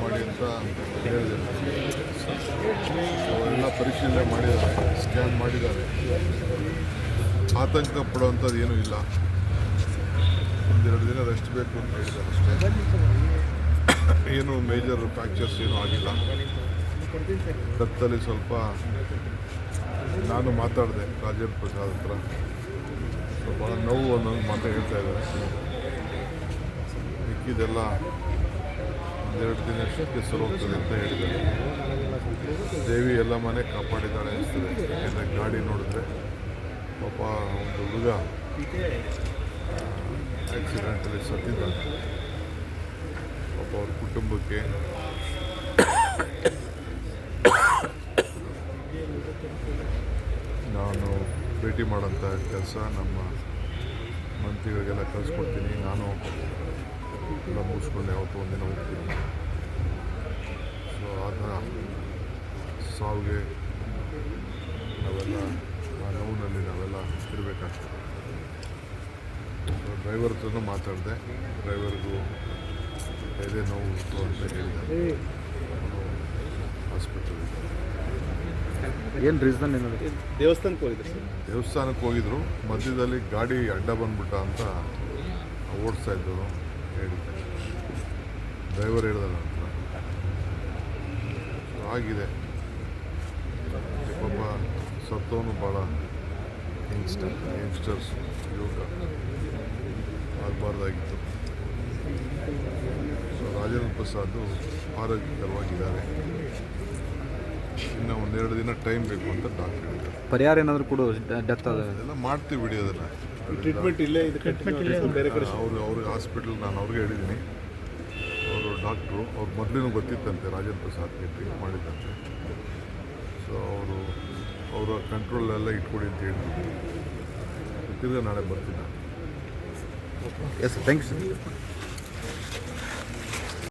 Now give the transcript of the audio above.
ಮಾಡಿ ಅಂತ ಪರಿಶೀಲನೆ ಮಾಡಿದ್ದಾರೆ ಸ್ಕ್ಯಾನ್ ಮಾಡಿದ್ದಾರೆ ಆತಂಕ ಪಡುವಂಥದ್ದು ಏನೂ ಇಲ್ಲ ಒಂದೆರಡು ದಿನ ರೆಸ್ಟ್ ಬೇಕು ಅಂತ ಹೇಳಿದ್ದಾರೆ ಅಷ್ಟೇ ಏನು ಮೇಜರ್ ಫ್ರ್ಯಾಕ್ಚರ್ಸ್ ಏನೂ ಆಗಿಲ್ಲ ಕತ್ತಲ್ಲಿ ಸ್ವಲ್ಪ ನಾನು ಮಾತಾಡಿದೆ ರಾಜೇಂದ್ರ ಪ್ರಸಾದ್ ಹತ್ರ ಸ್ವಲ್ಪ ನೋವು ಅನ್ನೋದು ಮಾತಾಡ್ತಾ ಇದ್ದಾರೆ ಮಿಕ್ಕಿದೆಲ್ಲ ಒಂದೆರಡು ದಿನ ಅಷ್ಟಕ್ಕೆ ಹೋಗ್ತದೆ ಅಂತ ಹೇಳಿದ್ದಾರೆ. ದೇವಿ ಎಲ್ಲ ಮನೆ ಕಾಪಾಡಿದ್ದಾಳೆ ಅನಿಸ್ತದೆ. ಯಾಕೆಂದರೆ ಗಾಡಿ ನೋಡಿದ್ರೆ ಪಾಪ ಒಂದು ಹುಡುಗ ಆಕ್ಸಿಡೆಂಟಲ್ಲಿ ಸತ್ತಿದ್ದಾನೆ ಪಾಪ ಅವ್ರ ಕುಟುಂಬಕ್ಕೆ ನಾನು ಭೇಟಿ ಮಾಡೋಂಥ ಕೆಲಸ ನಮ್ಮ ಮಂತ್ರಿಗಳಿಗೆಲ್ಲ ಕಳಿಸ್ಕೊಡ್ತೀನಿ. ನಾನು ಎಲ್ಲ ಮುಗಿಸ್ಕೊಂಡು ಯಾವತ್ತೂ ಒಂದಿನ ಹೋಗ್ತೀನಿ ಸೊ ಆದ ಸಾವಿಗೆ ನಾವೆಲ್ಲ ಆ ನೋವಿನಲ್ಲಿ ನಾವೆಲ್ಲ ಇರಬೇಕಷ್ಟೆ ಡ್ರೈವರ್ ಹತ್ರನೂ ಮಾತಾಡಿದೆ ಡ್ರೈವರ್ಗೂ ಎದೆ ನೋವು ಇತ್ತು ಅಂತ ಹೇಳಿದೆ ಹಾಸ್ಪಿಟಲ್ ಏನು ರೀಸನ್ ಏನಾದ್ರು ದೇವಸ್ಥಾನಕ್ಕೆ ಹೋಗಿದ್ರು ಸರ್? ದೇವಸ್ಥಾನಕ್ಕೆ ಹೋಗಿದ್ರು. ಮಧ್ಯದಲ್ಲಿ ಗಾಡಿ ಅಡ್ಡ ಬಂದ್ಬಿಟ್ಟ ಅಂತ ಓಡಿಸ್ತಾ ಇದ್ದವರು ಹೇಳಿದ್ದೆ ಡ್ರೈವರ್ ಹೇಳ್ದಲ್ಲ ಆಗಿದೆ. ಪಾಪ ಸತ್ತವನು ಭಾಳ ಯಂಗ್ಸ್ಟರ್ ಯಂಗ್ಸ್ಟರ್ಸ್ ಯುವಕ. ಆಗಬಾರ್ದಾಗಿತ್ತು. ಸೊ ರಾಜೇಂದ್ರ ಪ್ರಸಾದ್ ಆರೋಗ್ಯಕರವಾಗಿದ್ದಾರೆ ಇನ್ನು ಒಂದೆರಡು ದಿನ ಟೈಮ್ ಬೇಕು ಅಂತ ಡಾಕ್ಟರ್ ಹೇಳಿದ್ದಾರೆ. ಪರಿಹಾರ ಏನಾದರೂ ಕೂಡ ಡೆತ್ ಅದ ಅದೆಲ್ಲ ಮಾಡ್ತೀವಿ ಬಿಡಿ ಅದನ್ನ. ಟ್ರೀಟ್ಮೆಂಟ್ ಇಲ್ಲೇ ಇದು ಟ್ರೀಟ್ಮೆಂಟ್ ಬೇರೆ ಕಡೆ ಅವರು ಅವ್ರಿಗೆ ಹಾಸ್ಪಿಟಲ್ ನಾನು ಅವ್ರಿಗೆ ಹೇಳಿದ್ದೀನಿ ಅವರು ಡಾಕ್ಟ್ರು ಅವ್ರು ಮೊದಲಿನೂ ಗೊತ್ತಿತ್ತಂತೆ ರಾಜೇಂದ್ರ ಪ್ರಸಾದ್ಗೆ ಟ್ರೀಟ್ ಮಾಡಿದ್ದಂತೆ ಸೊ ಅವರು ಅವರ ಕಂಟ್ರೋಲೆಲ್ಲ ಇಟ್ಕೊಡಿ ಅಂತ ಹೇಳಿದ್ರು. ತಿರ್ಗ ನಾಳೆ ಬರ್ತೀನಿ ನಾನು. Yes thank you sir